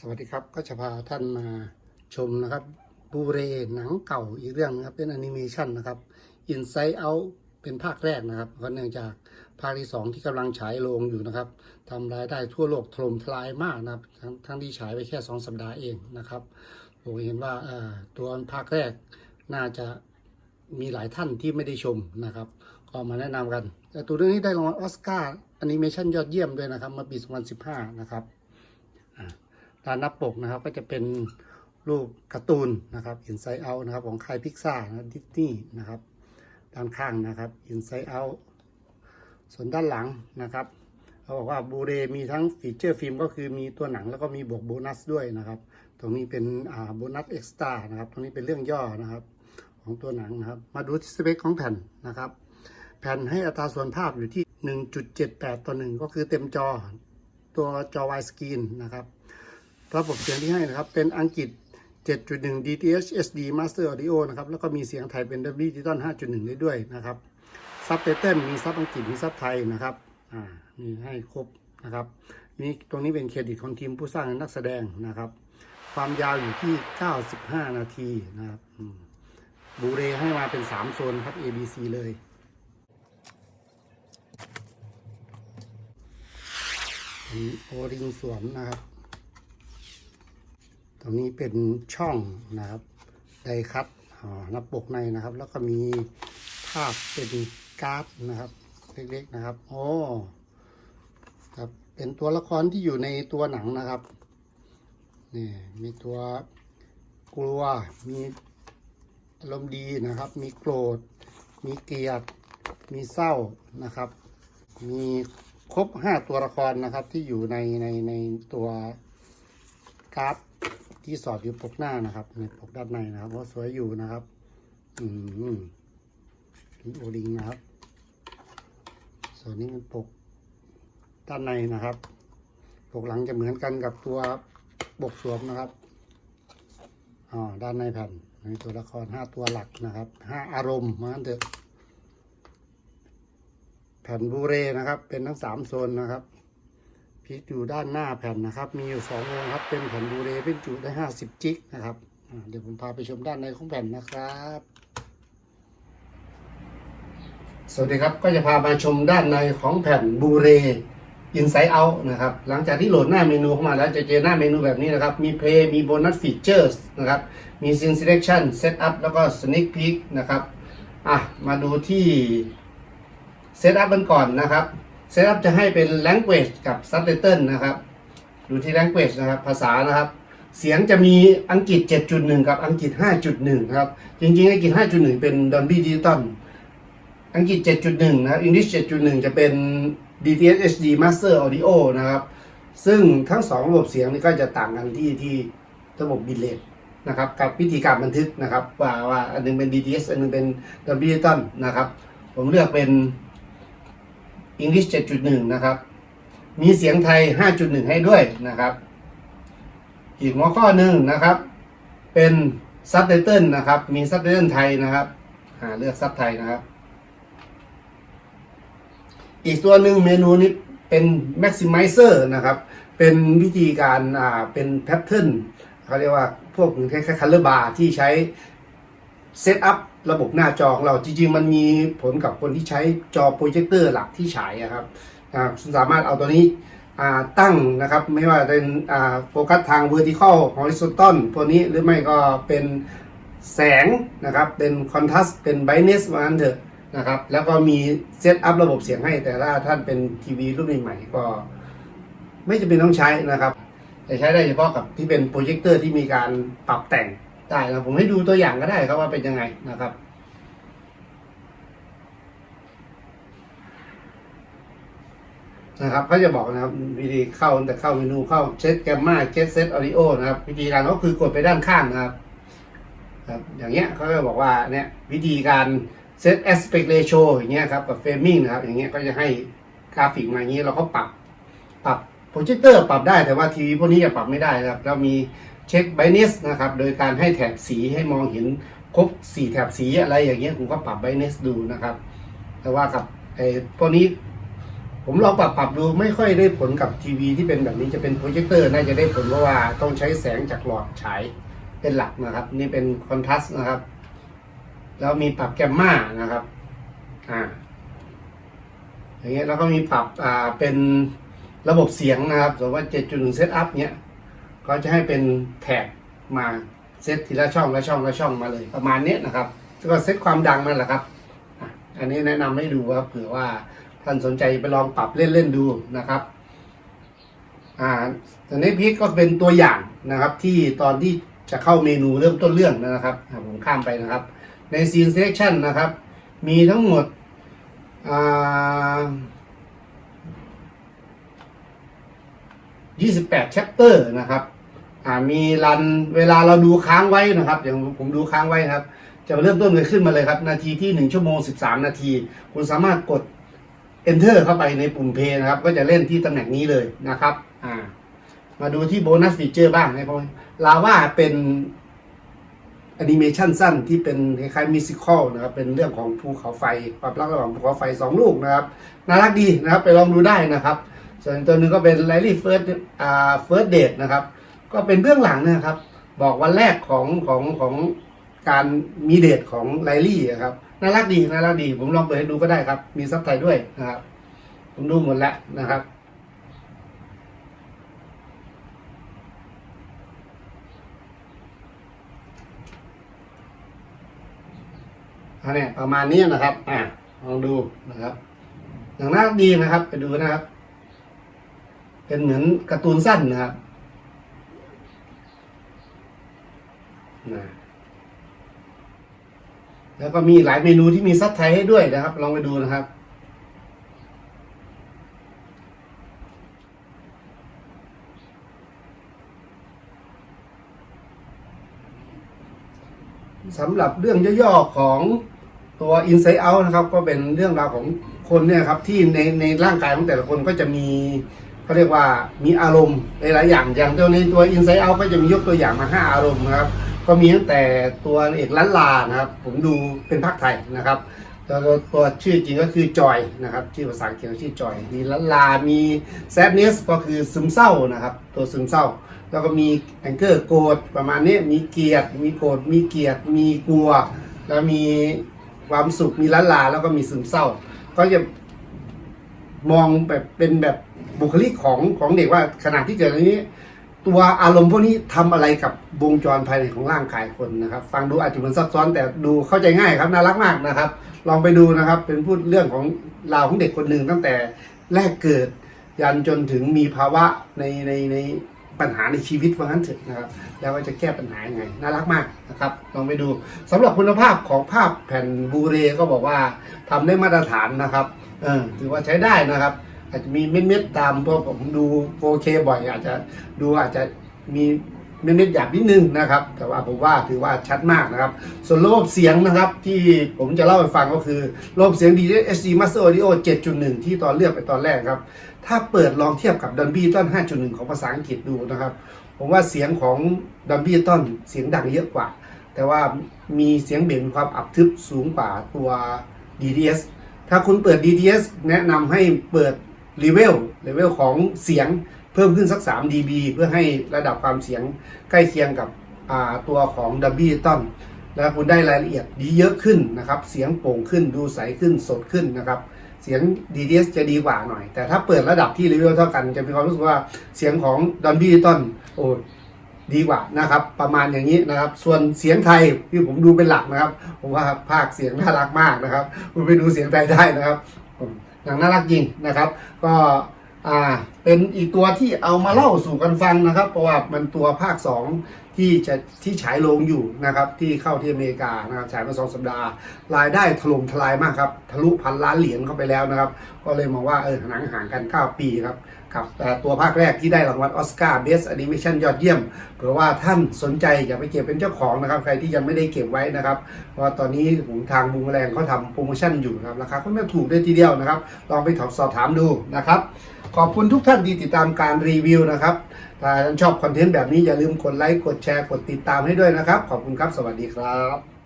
สวัสดีครับก็จะพาท่านมาชมนะครับบูเรหนังเก่าอีกเรื่องนะครับเป็นแอนิเมชันนะครับ Inside Out เป็นภาคแรกนะครับเพราะเนื่องจากภาคที่สองที่กำลังฉายโรงอยู่นะครับทำรายได้ทั่วโลกถล่มทลายมากนะครับทั้งทั้งที่ฉายไปแค่สองสัปดาห์เองนะครับผมเห็นว่าตัวภาคแรกน่าจะมีหลายท่านที่ไม่ได้ชมนะครับก็มาแนะนำกัน แต่ตัวเรื่องนี้ได้รางวัลออสการ์แอนิเมชันยอดเยี่ยมด้วยนะครับมาปี 2015 นะครับ ด้านหน้าปกนะครับ ก็จะเป็นรูปการ์ตูนนะครับ Inside Out นะครับ ของค่ายพิกซ่านะดิสนีย์นะครับ ด้านข้างนะครับ Inside Out ส่วนด้านหลังนะครับเขาบอกว่าบูเรมีทั้งฟีเจอร์ฟิล์มก็คือมีตัวหนังแล้วก็มีบวกโบนัสด้วยนะครับ ตรงนี้เป็นอ่าโบนัสเอ็กซ์ตร้านะครับ ตรงนี้เป็นเรื่องย่อนะครับ ของตัวหนังนะครับ มาดูสเปคของแผ่นนะครับ แผ่นให้อัตราส่วนภาพอยู่ที่ 1.78 ต่อ 1 ก็คือเต็มจอ ตัวจอ wide screen นะครับ ระบบเสียงที่ให้นะครับ เป็นอังกฤษ 7.1 DTH SD Master Audio นะครับ แล้วก็มีเสียงไทยเป็น Dolby Digital 5.1 ได้ด้วยนะครับ ซับไตเติลมีซับอังกฤษ มีซับไทยนะครับ อ่า มีให้ครบนะครับ นี่ตรงนี้เป็นเครดิตของทีมผู้สร้างและนักแสดงนะครับ ความยาวอยู่ที่ 95 นาทีนะครับบูเรให้มาเป็น 3 โซนครับ ABC เลยมีโอริงสวมนะครับ รงนี้เป็นช่องนะครับไดคัตอ๋อหน้าปกในนะครับ แล้วก็มีภาพเป็นการ์ดนะครับ เล็กๆนะครับโอ้ครับเป็นตัวละครที่อยู่ในตัวหนังนะครับนี่มีตัวกลัวมีอารมณ์ดีนะครับ มีโกรธ มีเกลียด มีเศร้านะครับ มีครบห้าตัวละครนะครับที่อยู่ในในในตัวการ์ด ที่สอดอยู่ปกหน้านะครับในปกด้านในนะครับว่าสวยอยู่นะครับ อืมโอลิงนะครับ ส่วนนี้เป็นปกด้านในนะครับ ปกหลังจะเหมือนกันกับตัวปกสวมนะครับอ๋อด้านในแผ่นมีตัวละครห้าตัวหลักนะครับห้าอารมณ์มาเถอะแผ่นบูเรนะครับ เป็นทั้งสามโซนนะครับ พิกอยู่ด้านหน้าแผ่นนะครับ มีอยู่สองวงครับ เป็นแผ่นบูเรเป็นจุได้ห้าสิบจิกนะครับเดี๋ยวผมพาไปชมด้านในของแผ่นนะครับ สวัสดีครับก็จะพามาชมด้านในของแผ่นบูเร Inside Out นะครับ หลังจากที่โหลดหน้าเมนูเข้ามาแล้วจะเจอหน้าเมนูแบบนี้นะครับ มีเพลย์มีโบนัสฟีเจอร์นะครับ มี Scene Selection Setup แล้วก็ Sneak Peek นะครับ อะ มาดูที่เซตอัพกันก่อนนะครับ เซตอัพจะให้เป็น language กับ subtitle นะครับ ดูที่ language นะครับภาษานะครับ เสียงจะมีอังกฤษ 7.1 กับอังกฤษ 5.1 ครับ จริงๆ อังกฤษ 5.1 เป็น Dolby Digital อังกฤษ 7.1 นะครับ English 7.1 จะเป็น DTS HD Master Audio นะครับ ซึ่งทั้งสองระบบเสียงนี่ก็จะต่างกันที่ที่ระบบบิตเรทนะครับกับวิธีการบันทึกนะครับว่าว่าอันหนึงเป็น DTS อันหนึงเป็น Dolby Digital นะครับ ผมเลือกเป็น English 7.1 นะครับ มีเสียงไทย 5.1 ให้ด้วยนะครับ อีกหัวข้อหนึ่งนะครับ เป็นซับไตเติลนะครับ มีซับไตเติลไทยนะครับ หาเลือกซับไทยนะครับ อีกตัวหนึ่งเมนูนี้เป็น maximizer นะครับ เป็นวิธีการอ่าเป็นแพทเทิร์นเขาเรียกว่าพวกคล้ายๆคัลเลอร์บาร์ที่ใช้เซตอัพ ระบบหน้าจอของเราจริงๆ มันมีผลกับคนที่ใช้จอโปรเจคเตอร์หลักที่ฉายอะครับสามารถเอาตัวนี้ตั้งนะครับไม่ว่าเป็นโฟกัสทาง vertical horizontal ตัวนี้หรือไม่ก็เป็นแสงนะครับเป็น contrast เป็น brightness ว่างั้นเถอะนะครับแล้วก็มีเซตอัพระบบเสียงให้แต่ถ้าท่านเป็นทีวีรุ่นใหม่ๆก็ไม่จำเป็นต้องใช้นะครับแต่ใช้ได้เฉพาะกับที่เป็นโปรเจคเตอร์ที่มีการปรับแต่ง ได้นะผมให้ดูตัวอย่างก็ได้ครับว่าเป็นยังไงนะครับ นะครับเขาจะบอกนะครับวิธีเข้าแต่เข้าเมนูเข้าเซตแกมมาเซตเซตออดิโอนะครับวิธีการก็คือกดไปด้านข้างนะครับครับอย่างเงี้ยเขาก็บอกว่าเนี่ยวิธีการเซต aspect ratio อย่างเงี้ยครับกับ framing นะครับอย่างเงี้ยก็จะให้กราฟิกมาอย่างเงี้ยเราก็ปรับปรับ โปรเจคเตอร์ปรับได้แต่ว่าทีวีพวกนี้จะปรับไม่ได้นะครับ เรามีเช็ค brightness นะครับ โดยการให้แถบสีให้มองเห็นครบสี่แถบสีอะไรอย่างเงี้ยผมก็ปรับ brightness ดูนะครับ แต่ว่ากับไอ้พวกนี้ ผมลองปรับปรับดูไม่ค่อยได้ผลกับทีวีที่เป็นแบบนี้จะเป็นโปรเจคเตอร์น่าจะได้ผลเพราะว่าต้องใช้แสงจากหลอดฉายเป็นหลักนะครับ นี่เป็นคอนทราสต์นะครับแล้วมีปรับแกมมานะครับอ่าอย่างเงี้ยแล้วก็มีปรับอ่าเป็น ระบบเสียงนะครับสมมติว่า 7.1 เซตอัพเนี้ยก็จะให้เป็นแท็กมาเซตทีละช่องละช่องละช่องมาเลยประมาณเนี้ยนะครับแล้วก็เซตความดังมันแหละครับ อันนี้แนะนำให้ดูครับเผื่อว่าท่านสนใจไปลองปรับเล่นๆดูนะครับอ่าอันนี้พีคก็เป็นตัวอย่างนะครับ ที่ตอนที่จะเข้าเมนูเริ่มต้นเรื่องนะครับผมข้ามไปนะครับ ใน Scene Selection นะครับ มีทั้งหมดอ่า 28 chapter นะครับอ่ามีรันเวลาเราดูค้างไว้นะครับ อย่างผมดูค้างไว้ครับ จะเริ่มต้นเลยขึ้นมาเลยครับ นาทีที่ 1 ชั่วโมง 13 นาที คุณสามารถกด enter เข้าไปในปุ่ม play นะครับ ก็จะเล่นที่ตำแหน่งนี้เลยนะครับอ่ามาดูที่โบนัสฟีเจอร์บ้างให้พ่อลาว่าเป็นแอนิเมชันสั้นที่เป็นคล้ายๆมิวสิคอลนะครับ เป็นเรื่องของภูเขาไฟความรักระหว่างภูเขาไฟสองลูกนะครับ น่ารักดีนะครับ ไปลองดูได้นะครับ ส่วนตัวหนึงก็เป็น l ลลี่เฟิร์สอ่าเฟิร์สเดทนะครับ ก็เป็นเบื้องหลังนะครับ บอกวันแรกของของของการมีเดทของไลลี่ครับน่ารักดีน่ารักดี ผมลองเปิดให้ดูก็ได้ครับ มีซับไทยด้วยนะครับ ผมดูหมดแล้วนะครับอันนี้ประมาณนี้นะครับ อ่าลองดูนะครับ อย่างน่ารักดีนะครับ ไปดูนะครับ เป็นเหมือนการ์ตูนสั้นนะครับนะแล้วก็มีหลายเมนูที่มีซับไทยให้ด้วยนะครับ ลองไปดูนะครับ สำหรับเรื่องย่อๆของตัว Inside Out นะครับ ก็เป็นเรื่องราวของคนเนี่ยครับ ที่ในในร่างกายของแต่ละคนก็จะมี เขาเรียกว่ามีอารมณ์หลายๆอย่างอย่างตัวในตัว Inside Out ก็จะมียกตัวอย่างมาห้าอารมณ์นะครับก็มีตั้งแต่ตัวเอกลันลานะครับผมดูเป็นภาคไทยนะครับแล้วตัวชื่อจริงก็คือจอยนะครับชื่อภาษาอังกฤษชื่อจอยมีลันลา มีแซดเนสก็คือซึมเศร้านะครับ ตัวซึมเศร้า แล้วก็มีแองเกอร์โกรธประมาณนี้มีเกียรติมีโกรธมีเกียรติมีกลัว แล้วมีความสุขมีละลาแล้วก็มีซึมเศร้า ก็จะมองแบบเป็นแบบ บุคลิกของของเด็กว่าขณะที่เกิดอันนี้ ตัวอารมณ์พวกนี้ทำอะไรกับวงจรภายในของร่างกายคนนะครับ ฟังดูอาจจะเหมือนซับซ้อนแต่ดูเข้าใจง่ายครับน่ารักมากนะครับ ลองไปดูนะครับเป็นพูดเรื่องของราวของเด็กคนหนึ่งตั้งแต่แรกเกิดยันจนถึงมีภาวะในในในปัญหาในชีวิตว่างั้นเถอะนะครับแล้วก็จะแก้ปัญหายังไงน่ารักมากนะครับลองไปดูสำหรับคุณภาพของภาพแผ่นบูเรก็บอกว่าทำได้มาตรฐานนะครับเออถือว่าใช้ได้นะครับ อาจจะมีเม็ดๆตามเพราะผมดู 4K บ่อยอาจจะดูอาจจะมีเม็ดๆหยาบนิดนึงนะครับ แต่ว่าผมว่าถือว่าชัดมากนะครับ ส่วนระบบเสียงนะครับที่ผมจะเล่าให้ฟังก็คือระบบเสียง DSG Master Audio 7.1 ที่ตอนเลือกไปตอนแรกครับ ถ้าเปิดลองเทียบกับ Dolby Atmos 5.1 ของภาษาอังกฤษดูนะครับ ผมว่าเสียงของ Dolby Atmos เสียงดังเยอะกว่า แต่ว่ามีเสียงเบสมีความอับทึบสูงกว่าตัว DTS ถ้าคุณเปิด DTS แนะนำให้เปิด เลเวลเลเวลของเสียงเพิ่มขึ้นสัก 3 dB เพื่อให้ระดับความเสียงใกล้เคียงกับตัวของ Dolby Atmos แล้วคุณได้รายละเอียดดีเยอะขึ้นนะครับ เสียงโปร่งขึ้นดูใสขึ้นสดขึ้นนะครับเสียง DTS จะดีกว่าหน่อย แต่ถ้าเปิดระดับที่เลเวลเท่ากัน จะมีความรู้สึกว่าเสียงของ Dolby Atmos โอ้ดีกว่านะครับ ประมาณอย่างนี้นะครับ ส่วนเสียงไทยที่ผมดูเป็นหลักนะครับ ผมว่าภาคเสียงน่ารักมากนะครับ คุณไปดูเสียงไทยได้นะครับ อย่างน่ารักจริงนะครับ ก็อ่า เป็นอีกตัวที่เอามาเล่าสู่กันฟังนะครับ เพราะว่ามันตัวภาค 2 ที่จะที่ฉายโรงอยู่นะครับ ที่เข้าที่อเมริกานะครับฉายมาสองสัปดาห์ รายได้ถล่มทลายมากครับ ทะลุพันล้านเหรียญเข้าไปแล้วนะครับ ก็เลยมองว่าเออหนังห่างกัน 9 ปีครับกับแต่ตัวภาคแรกที่ได้รางวัลออสการ์ Best Animation ยอดเยี่ยมเผื่อว่าท่านสนใจอยากไปเก็บเป็นเจ้าของนะครับ ใครที่ยังไม่ได้เก็บไว้นะครับ เพราะตอนนี้ของทางบูมแรงเขาทำโปรโมชั่นอยู่นะครับราคาค่อนข้างถูกเลยทีเดียวนะครับ ลองไปสอบถามดูนะครับ ขอบคุณทุกท่านานที่ติดตามการรีวิวนะครับ ถ้าท่านชอบคอนเทนต์แบบนี้อย่าลืมกดไลค์ กดแชร์ กดติดตามให้ด้วยนะครับ ขอบคุณครับ สวัสดีครับ